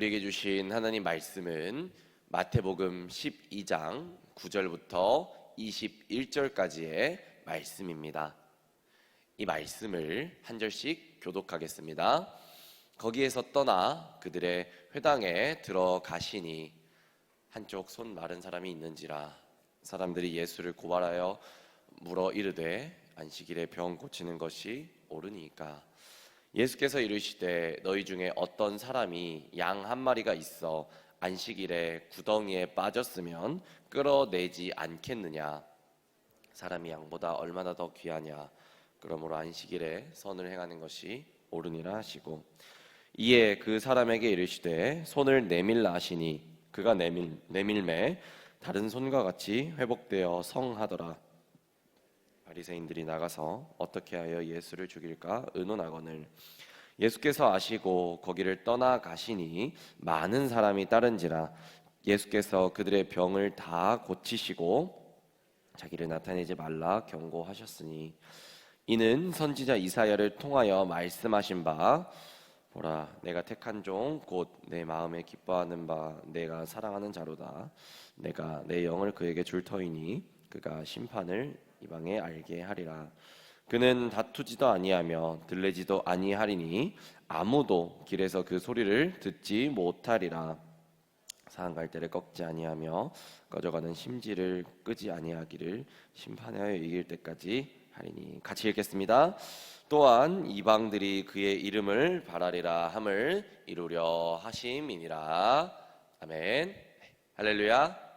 우리에게 주신 하나님 말씀은 마태복음 12장 9절부터 21절까지의 말씀입니다. 이 말씀을 한 절씩 교독하겠습니다. 거기에서 떠나 그들의 회당에 들어가시니 한쪽 손 마른 사람이 있는지라 사람들이 예수를 고발하여 물어 이르되 안식일에 병 고치는 것이 옳으니까 예수께서 이르시되 너희 중에 어떤 사람이 양 한 마리가 있어 안식일에 구덩이에 빠졌으면 끌어내지 않겠느냐? 사람이 양보다 얼마나 더 귀하냐? 그러므로 안식일에 선을 행하는 것이 옳으니라 하시고. 이에 그 사람에게 이르시되 손을 내밀라 하시니 그가 내밀 내밀매 다른 손과 같이 회복되어 성하더라 바리새인들이 나가서 어떻게 하여 예수를 죽일까? 의논하거늘 예수께서 아시고 거기를 떠나 가시니 많은 사람이 따른지라 예수께서 그들의 병을 다 고치시고 자기를 나타내지 말라 경고하셨으니 이는 선지자 이사야를 통하여 말씀하신 바 보라 내가 택한 종 곧 내 마음에 기뻐하는 바 내가 사랑하는 자로다. 내가 내 영을 그에게 줄 터이니 그가 심판을 이방에 알게 하리라 그는 다투지도 아니하며 들레지도 아니하리니 아무도 길에서 그 소리를 듣지 못하리라 상한 갈대를 꺾지 아니하며 꺼져가는 심지를 끄지 아니하기를 심판하여 이길 때까지 하리니 같이 읽겠습니다. 또한 이방들이 그의 이름을 바라리라 함을 이루려 하심이니라. 아멘. 네, 할렐루야.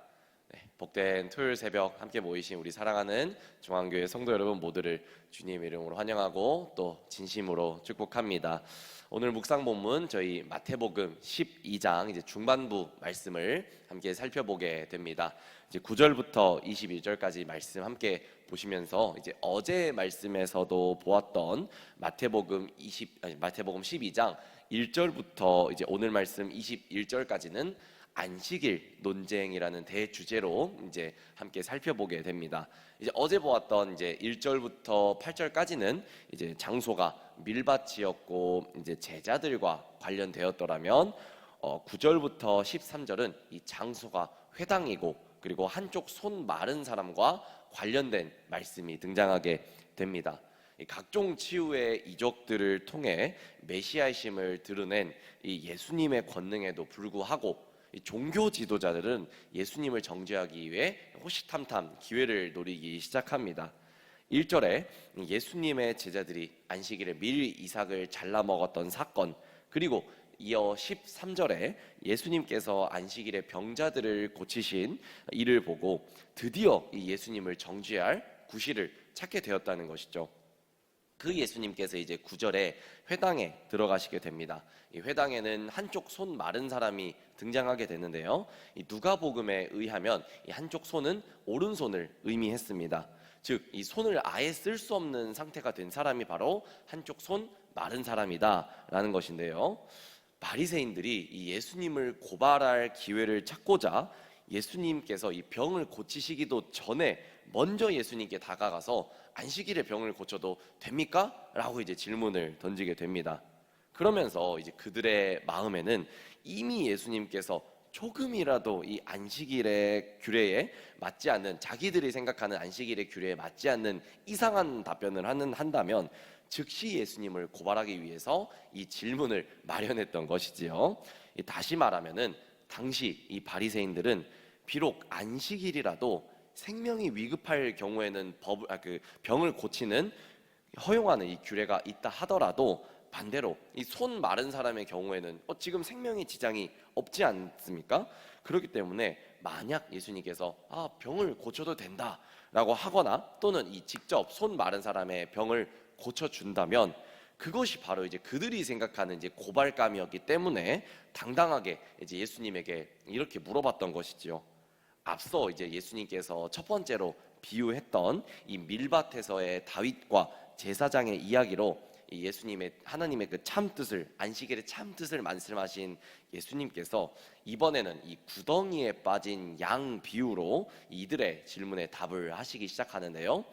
네, 복된 토요일 새벽 함께 모이신 우리 사랑하는 중앙교회 성도 여러분 모두를 주님 이름으로 환영하고 또 진심으로 축복합니다. 오늘 묵상 본문 저희 마태복음 12장 이제 중반부 말씀을 함께 살펴보게 됩니다. 이제 9절부터 21절까지 말씀 함께 보시면서 이제 어제 말씀에서도 보았던 마태복음 20 아니, 마태복음 12장 1절부터 이제 오늘 말씀 21절까지는 안식일 논쟁이라는 대주제로 이제 함께 살펴보게 됩니다. 이제 어제 보았던 이제 1절부터 8절까지는 이제 장소가 밀밭이었고 이제 제자들과 관련되었더라면 어 9절부터 13절은 이 장소가 회당이고 그리고 한쪽 손 마른 사람과 관련된 말씀이 등장하게 됩니다. 이 각종 치유의 이적들을 통해 메시아이심을 드러낸 이 예수님의 권능에도 불구하고 이 종교 지도자들은 예수님을 정죄하기 위해 호시탐탐 기회를 노리기 시작합니다. 1절에 예수님의 제자들이 안식일에 밀 이삭을 잘라 먹었던 사건 그리고 이어 13절에 예수님께서 안식일에 병자들을 고치신 일을 보고 드디어 이 예수님을 정죄할 구실을 찾게 되었다는 것이죠. 그 예수님께서 이제 9절에 회당에 들어가시게 됩니다. 이 회당에는 한쪽 손 마른 사람이 등장하게 되는데요. 이 누가복음에 의하면 이 한쪽 손은 오른손을 의미했습니다. 즉, 이 손을 아예 쓸 수 없는 상태가 된 사람이 바로 한쪽 손 마른 사람이다라는 것인데요. 바리새인들이 이 예수님을 고발할 기회를 찾고자 예수님께서 이 병을 고치시기도 전에 먼저 예수님께 다가가서 안식일에 병을 고쳐도 됩니까? 라고 이제 질문을 던지게 됩니다. 그러면서 이제 그들의 마음에는 이미 예수님께서 조금이라도 이 안식일의 규례에 맞지 않는 자기들이 생각하는 안식일의 규례에 맞지 않는 이상한 답변을 하는 한다면 즉시 예수님을 고발하기 위해서 이 질문을 마련했던 것이지요. 다시 말하면은 당시 이 바리새인들은 비록 안식일이라도 생명이 위급할 경우에는 법, 아, 그 병을 고치는 허용하는 이 규례가 있다 하더라도 반대로 이 손 마른 사람의 경우에는 어, 지금 생명의 지장이 없지 않습니까? 그렇기 때문에 만약 예수님께서 아 병을 고쳐도 된다라고 하거나 또는 이 직접 손 마른 사람의 병을 고쳐 준다면 그것이 바로 이제 그들이 생각하는 이제 고발감이었기 때문에 당당하게 이제 예수님에게 이렇게 물어봤던 것이지요. 앞서 이제 예수님께서 첫 번째로 비유했던 이 밀밭에서의 다윗과 제사장의 이야기로 이 예수님의 하나님의 그 참 뜻을 안식일의 참 뜻을 말씀하신 예수님께서 이번에는 이 구덩이에 빠진 양 비유로 이들의 질문에 답을 하시기 시작하는데요.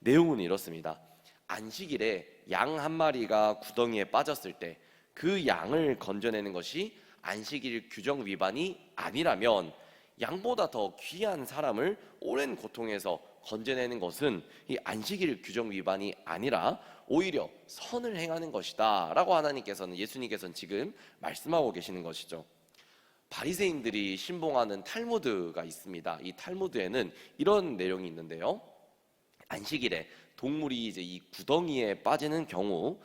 내용은 이렇습니다. 안식일에 양 한 마리가 구덩이에 빠졌을 때 그 양을 건져내는 것이 안식일 규정 위반이 아니라면 양보다 더 귀한 사람을 오랜 고통에서 건져내는 것은 이 안식일 규정 위반이 아니라 오히려 선을 행하는 것이다라고 하나님께서는 예수님께서는 지금 말씀하고 계시는 것이죠. 바리새인들이 신봉하는 탈무드가 있습니다. 이 탈무드에는 이런 내용이 있는데요. 안식일에 동물이 이제 이 구덩이에 빠지는 경우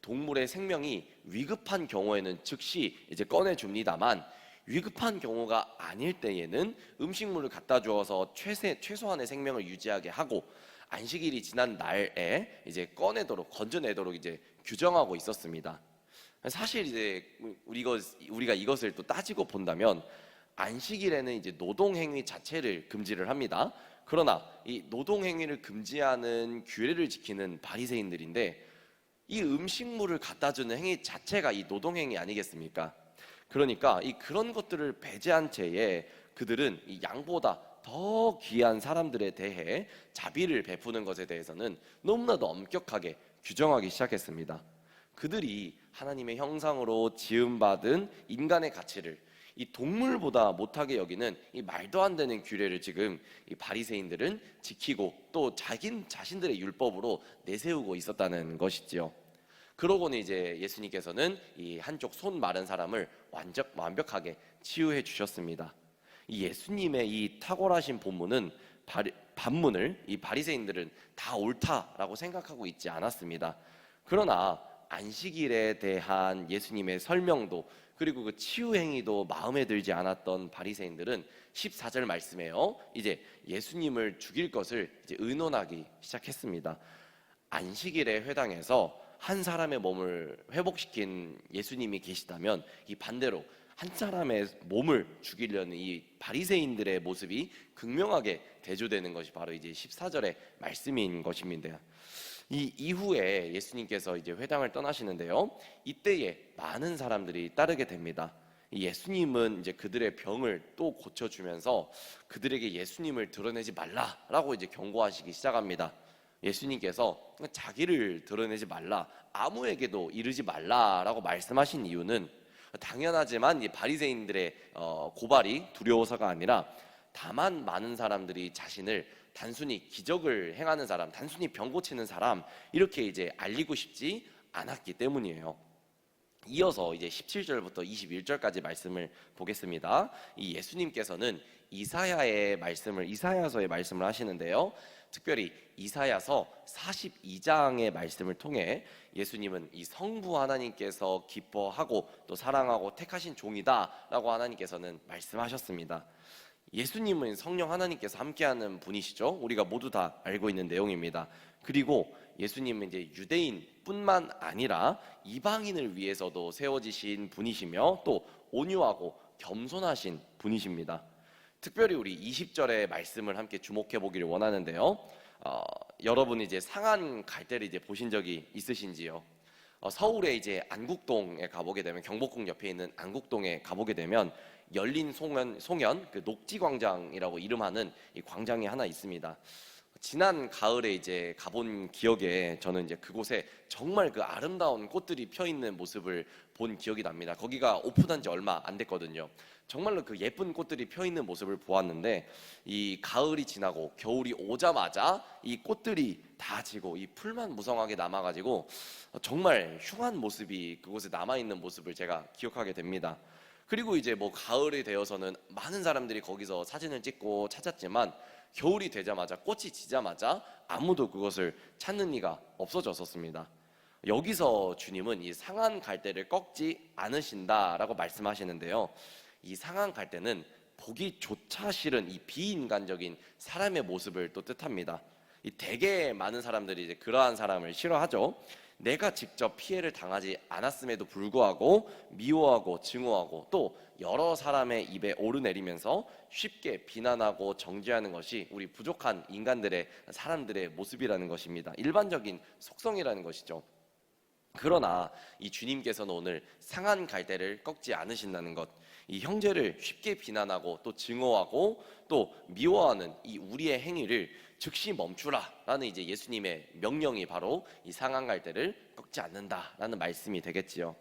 동물의 생명이 위급한 경우에는 즉시 이제 꺼내 줍니다만 위급한 경우가 아닐 때에는 음식물을 갖다 주어서 최세, 최소한의 생명을 유지하게 하고 안식일이 지난 날에 이제 꺼내도록 건져내도록 이제 규정하고 있었습니다. 사실 이제 우리 가 우리가 이것을 또 따지고 본다면 안식일에는 이제 노동 행위 자체를 금지를 합니다. 그러나 이 노동 행위를 금지하는 규례를 지키는 바리새인들인데 이 음식물을 갖다 주는 행위 자체가 이 노동 행위 아니겠습니까? 그러니까 이 그런 것들을 배제한 채에 그들은 이 양보다 더 귀한 사람들에 대해 자비를 베푸는 것에 대해서는 너무나도 엄격하게 규정하기 시작했습니다. 그들이 하나님의 형상으로 지음받은 인간의 가치를 이 동물보다 못하게 여기는 이 말도 안 되는 규례를 지금 이 바리새인들은 지키고 또 자긴 자신들의 율법으로 내세우고 있었다는 것이지요. 그러고는 이제 예수님께서는 이 한쪽 손 마른 사람을 완전 완벽하게 치유해 주셨습니다. 이 예수님의 이 탁월하신 본문은 바리, 반문을 이 바리새인들은 다 옳다라고 생각하고 있지 않았습니다. 그러나 안식일에 대한 예수님의 설명도 그리고 그 치유 행위도 마음에 들지 않았던 바리새인들은 14절 말씀에요. 이제 예수님을 죽일 것을 이제 의논하기 시작했습니다. 안식일의 회당에서 한 사람의 몸을 회복시킨 예수님이 계시다면 이 반대로 한 사람의 몸을 죽이려는 이 바리새인들의 모습이 극명하게 대조되는 것이 바로 이제 14절의 말씀인 것입니다. 이 이후에 예수님께서 이제 회당을 떠나시는데요. 이때에 많은 사람들이 따르게 됩니다. 예수님은 이제 그들의 병을 또 고쳐주면서 그들에게 예수님을 드러내지 말라라고 이제 경고하시기 시작합니다. 예수님께서 자기를 드러내지 말라, 아무에게도 이르지 말라라고 말씀하신 이유는 당연하지만 이 바리새인들의 어, 고발이 두려워서가 아니라 다만 많은 사람들이 자신을 단순히 기적을 행하는 사람, 단순히 병 고치는 사람 이렇게 이제 알리고 싶지 않았기 때문이에요. 이어서 이제 17절부터 21절까지 말씀을 보겠습니다. 이 예수님께서는 이사야의 말씀을 이사야서의 말씀을 하시는데요. 특별히 이사야서 42장의 말씀을 통해 예수님은 이 성부 하나님께서 기뻐하고 또 사랑하고 택하신 종이다라고 하나님께서는 말씀하셨습니다. 예수님은 성령 하나님께서 함께하는 분이시죠. 우리가 모두 다 알고 있는 내용입니다. 그리고 예수님은 이제 유대인뿐만 아니라 이방인을 위해서도 세워지신 분이시며 또 온유하고 겸손하신 분이십니다. 특별히 우리 20절의 말씀을 함께 주목해 보기를 원하는데요. 어, 여러분 이제 상한 갈 때를 이제 보신 적이 있으신지요? 어, 서울에 이제 안국동에 가보게 되면 경복궁 옆에 있는 안국동에 가보게 되면 열린 송연 송연 그 녹지 광장이라고 이름하는 이 광장이 하나 있습니다. 지난 가을에 이제 가본 기억에 저는 이제 그곳에 정말 그 아름다운 꽃들이 펴 있는 모습을 본 기억이 납니다. 거기가 오픈한 지 얼마 안 됐거든요. 정말로 그 예쁜 꽃들이 펴 있는 모습을 보았는데 이 가을이 지나고 겨울이 오자마자 이 꽃들이 다 지고 이 풀만 무성하게 남아 가지고 정말 흉한 모습이 그곳에 남아 있는 모습을 제가 기억하게 됩니다. 그리고 이제 뭐 가을이 되어서는 많은 사람들이 거기서 사진을 찍고 찾았지만 겨울이 되자마자 꽃이 지자마자 아무도 그것을 찾는 이가 없어졌었습니다. 여기서 주님은 이 상한 갈대를 꺾지 않으신다라고 말씀하시는데요. 이 상한 갈대는 보기 조차 싫은 이 비인간적인 사람의 모습을 또 뜻합니다. 이 되게 많은 사람들이 이제 그러한 사람을 싫어하죠. 내가 직접 피해를 당하지 않았음에도 불구하고 미워하고 증오하고 또 여러 사람의 입에 오르내리면서 쉽게 비난하고 정죄하는 것이 우리 부족한 인간들의 사람들의 모습이라는 것입니다. 일반적인 속성이라는 것이죠. 그러나 이 주님께서는 오늘 상한 갈대를 꺾지 않으신다는 것, 이 형제를 쉽게 비난하고 또 증오하고 또 미워하는 이 우리의 행위를 즉시 멈추라라는 이제 예수님의 명령이 바로 이 상한 갈대를 꺾지 않는다라는 말씀이 되겠지요.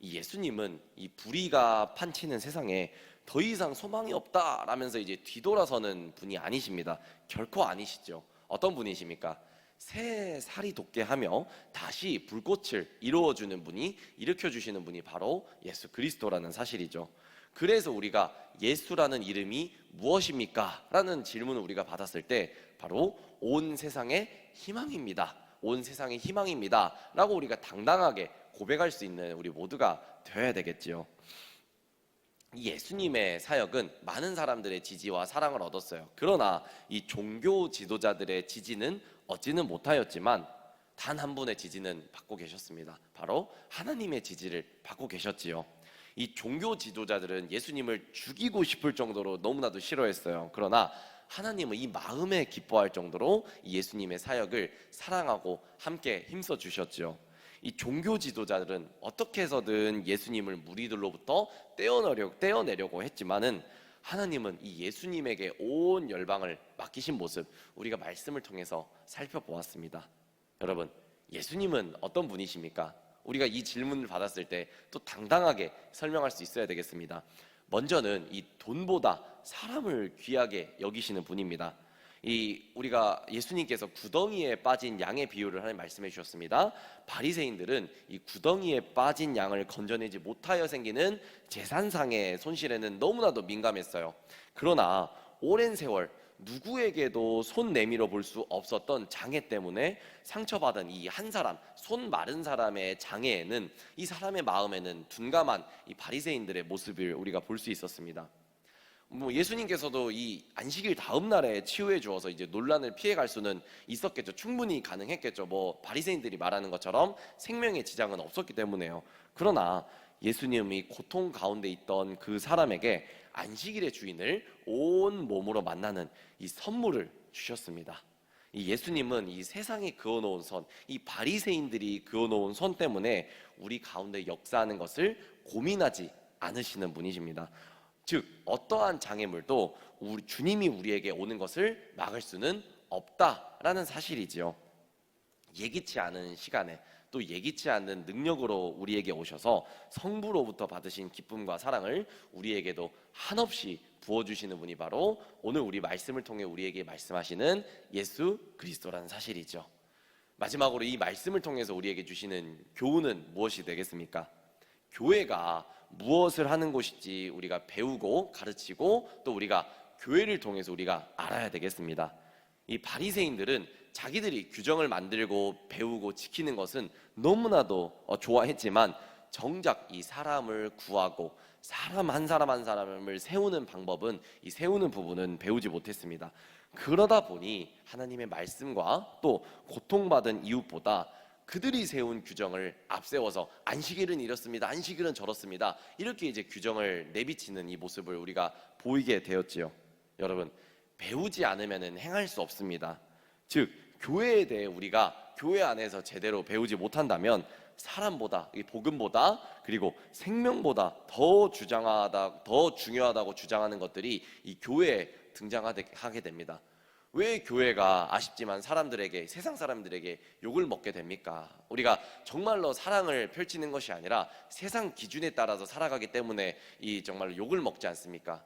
이 예수님은 이 불의가 판치는 세상에 더 이상 소망이 없다라면서 이제 뒤돌아서는 분이 아니십니다. 결코 아니시죠. 어떤 분이십니까? 새 살이 돋게 하며 다시 불꽃을 이루어주는 분이 일으켜 주시는 분이 바로 예수 그리스도라는 사실이죠. 그래서 우리가 예수라는 이름이 무엇입니까? 라는 질문을 우리가 받았을 때 바로 온 세상의 희망입니다. 온 세상의 희망입니다. 라고 우리가 당당하게 고백할 수 있는 우리 모두가 되어야 되겠지요. 이 예수님의 사역은 많은 사람들의 지지와 사랑을 얻었어요. 그러나 이 종교 지도자들의 지지는 얻지는 못하였지만 단 한 분의 지지는 받고 계셨습니다. 바로 하나님의 지지를 받고 계셨지요. 이 종교 지도자들은 예수님을 죽이고 싶을 정도로 너무나도 싫어했어요. 그러나 하나님은 이 마음에 기뻐할 정도로 이 예수님의 사역을 사랑하고 함께 힘써 주셨죠. 이 종교 지도자들은 어떻게 해서든 예수님을 무리들로부터 떼어내려, 떼어내려고 했지만은 하나님은 이 예수님에게 온 열방을 맡기신 모습 우리가 말씀을 통해서 살펴보았습니다. 여러분, 예수님은 어떤 분이십니까? 우리가 이 질문을 받았을 때 또 당당하게 설명할 수 있어야 되겠습니다. 먼저는 이 돈보다 사람을 귀하게 여기시는 분입니다. 이 우리가 예수님께서 구덩이에 빠진 양의 비유를 하나님 말씀해 주셨습니다. 바리새인들은 이 구덩이에 빠진 양을 건져내지 못하여 생기는 재산상의 손실에는 너무나도 민감했어요. 그러나 오랜 세월 누구에게도 손 내밀어 볼 수 없었던 장애 때문에 상처받은 이 한 사람, 손 마른 사람의 장애에는 이 사람의 마음에는 둔감한 이 바리새인들의 모습을 우리가 볼 수 있었습니다. 뭐 예수님께서도 이 안식일 다음 날에 치유해 주어서 이제 논란을 피해 갈 수는 있었겠죠. 충분히 가능했겠죠. 뭐 바리새인들이 말하는 것처럼 생명의 지장은 없었기 때문에요. 그러나 예수님이 고통 가운데 있던 그 사람에게 안식일의 주인을 온 몸으로 만나는 이 선물을 주셨습니다. 이 예수님은 이 세상에 그어놓은 선, 이 바리새인들이 그어놓은 선 때문에 우리 가운데 역사하는 것을 고민하지 않으시는 분이십니다. 즉 어떠한 장애물도 우리 주님이 우리에게 오는 것을 막을 수는 없다라는 사실이지요. 예기치 않은 시간에 또 예기치 않은 능력으로 우리에게 오셔서 성부로부터 받으신 기쁨과 사랑을 우리에게도 한없이 부어주시는 분이 바로 오늘 우리 말씀을 통해 우리에게 말씀하시는 예수 그리스도라는 사실이죠. 마지막으로 이 말씀을 통해서 우리에게 주시는 교훈은 무엇이 되겠습니까? 교회가 무엇을 하는 곳인지 우리가 배우고 가르치고 또 우리가 교회를 통해서 우리가 알아야 되겠습니다. 이 바리새인들은 자기들이 규정을 만들고 배우고 지키는 것은 너무나도 어, 좋아했지만 정작 이 사람을 구하고 사람 한 사람 한 사람을 세우는 방법은 이 세우는 부분은 배우지 못했습니다. 그러다 보니 하나님의 말씀과 또 고통받은 이웃보다 그들이 세운 규정을 앞세워서 안식일은 이렇습니다. 안식일은 저렇습니다. 이렇게 이제 규정을 내비치는 이 모습을 우리가 보이게 되었지요. 여러분, 배우지 않으면 행할 수 없습니다. 즉, 교회에 대해 우리가 교회 안에서 제대로 배우지 못한다면 사람보다 이 복음보다 그리고 생명보다 더 주장하다 더 중요하다고 주장하는 것들이 이 교회에 등장하게 됩니다. 왜 교회가 아쉽지만 사람들에게 세상 사람들에게 욕을 먹게 됩니까? 우리가 정말로 사랑을 펼치는 것이 아니라 세상 기준에 따라서 살아가기 때문에 이 정말로 욕을 먹지 않습니까?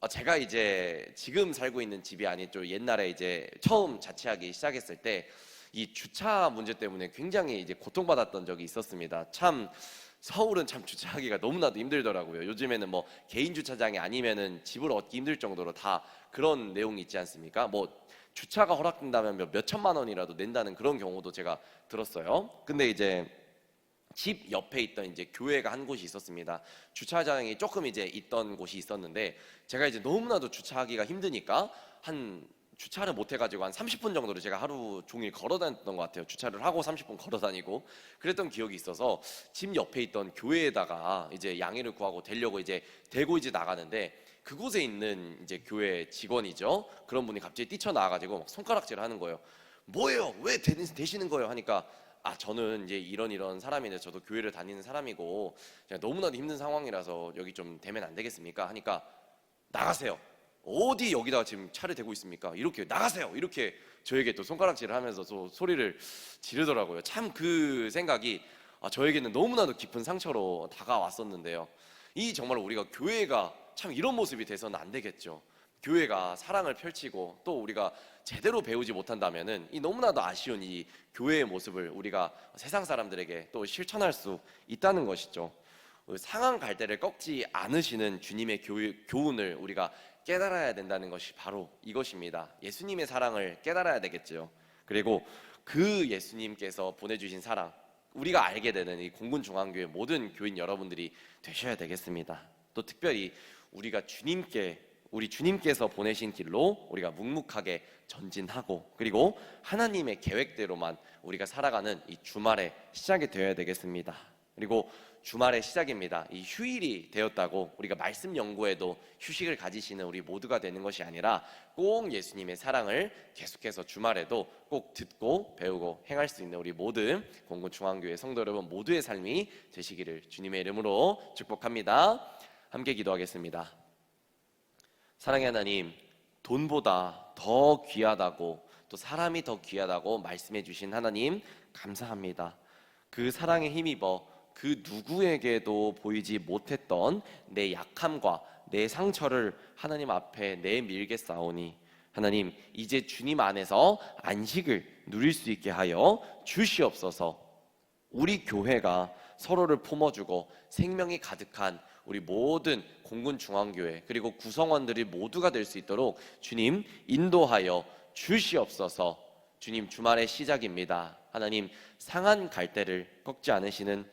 어, 제가 이제 지금 살고 있는 집이 아닌 좀 옛날에 이제 처음 자취하기 시작했을 때 이 주차 문제 때문에 굉장히 이제 고통받았던 적이 있었습니다. 참 서울은 참 주차하기가 너무나도 힘들더라고요. 요즘에는 뭐 개인 주차장이 아니면은 집을 얻기 힘들 정도로 다 그런 내용이 있지 않습니까? 뭐 주차가 허락된다면 몇, 몇 천만 원이라도 낸다는 그런 경우도 제가 들었어요. 근데 이제 집 옆에 있던 이제 교회가 한 곳이 있었습니다. 주차장이 조금 이제 있던 곳이 있었는데 제가 이제 너무나도 주차하기가 힘드니까 한 주차를 못 해가지고 한 30분 정도를 제가 하루 종일 걸어 다녔던 것 같아요. 주차를 하고 30분 걸어 다니고 그랬던 기억이 있어서 집 옆에 있던 교회에다가 이제 양해를 구하고 되려고 이제 대고 이제 나가는데 그곳에 있는 이제 교회 직원이죠. 그런 분이 갑자기 뛰쳐나와가지고 막 손가락질 하는 거예요. 뭐예요? 왜 대- 되시는 거예요? 하니까 아 저는 이제 이런 이런 사람인데 저도 교회를 다니는 사람이고 제가 너무나도 힘든 상황이라서 여기 좀 되면 안 되겠습니까? 하니까 나가세요. 어디 여기다가 지금 차를 대고 있습니까? 이렇게 나가세요. 이렇게 저에게 또 손가락질을 하면서 또 소리를 지르더라고요. 참 그 생각이 아, 저에게는 너무나도 깊은 상처로 다가왔었는데요. 이 정말 우리가 교회가 참 이런 모습이 돼서는 안 되겠죠. 교회가 사랑을 펼치고 또 우리가 제대로 배우지 못한다면은 이 너무나도 아쉬운 이 교회의 모습을 우리가 세상 사람들에게 또 실천할 수 있다는 것이죠. 그 상한 갈대를 꺾지 않으시는 주님의 교, 교훈을 우리가 깨달아야 된다는 것이 바로 이것입니다. 예수님의 사랑을 깨달아야 되겠죠. 그리고 그 예수님께서 보내주신 사랑, 우리가 알게 되는 이 공군중앙교회 모든 교인 여러분들이 되셔야 되겠습니다. 또 특별히 우리가 주님께 우리 주님께서 보내신 길로 우리가 묵묵하게 전진하고 그리고 하나님의 계획대로만 우리가 살아가는 이 주말의 시작이 되어야 되겠습니다. 그리고 주말의 시작입니다. 이 휴일이 되었다고 우리가 말씀 연구에도 휴식을 가지시는 우리 모두가 되는 것이 아니라 꼭 예수님의 사랑을 계속해서 주말에도 꼭 듣고 배우고 행할 수 있는 우리 모든 공군 중앙교회 성도 여러분 모두의 삶이 되시기를 주님의 이름으로 축복합니다. 함께 기도하겠습니다. 사랑의 하나님, 돈보다 더 귀하다고 또 사람이 더 귀하다고 말씀해 주신 하나님 감사합니다. 그 사랑에 힘입어 그 누구에게도 보이지 못했던 내 약함과 내 상처를 하나님 앞에 내밀겠사오니 하나님 이제 주님 안에서 안식을 누릴 수 있게 하여 주시옵소서. 우리 교회가 서로를 품어주고 생명이 가득한 우리 모든 공군 중앙교회 그리고 구성원들이 모두가 될 수 있도록 주님 인도하여 주시옵소서. 주님 주말의 시작입니다. 하나님 상한 갈대를 꺾지 않으시는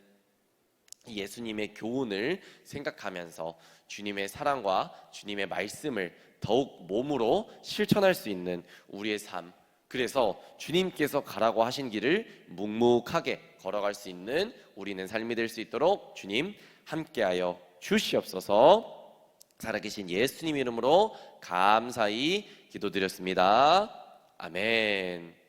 예수님의 교훈을 생각하면서 주님의 사랑과 주님의 말씀을 더욱 몸으로 실천할 수 있는 우리의 삶. 그래서 주님께서 가라고 하신 길을 묵묵하게 걸어갈 수 있는 우리는 삶이 될 수 있도록 주님 함께하여 주시옵소서. 살아계신 예수님 이름으로 감사히 기도드렸습니다. 아멘.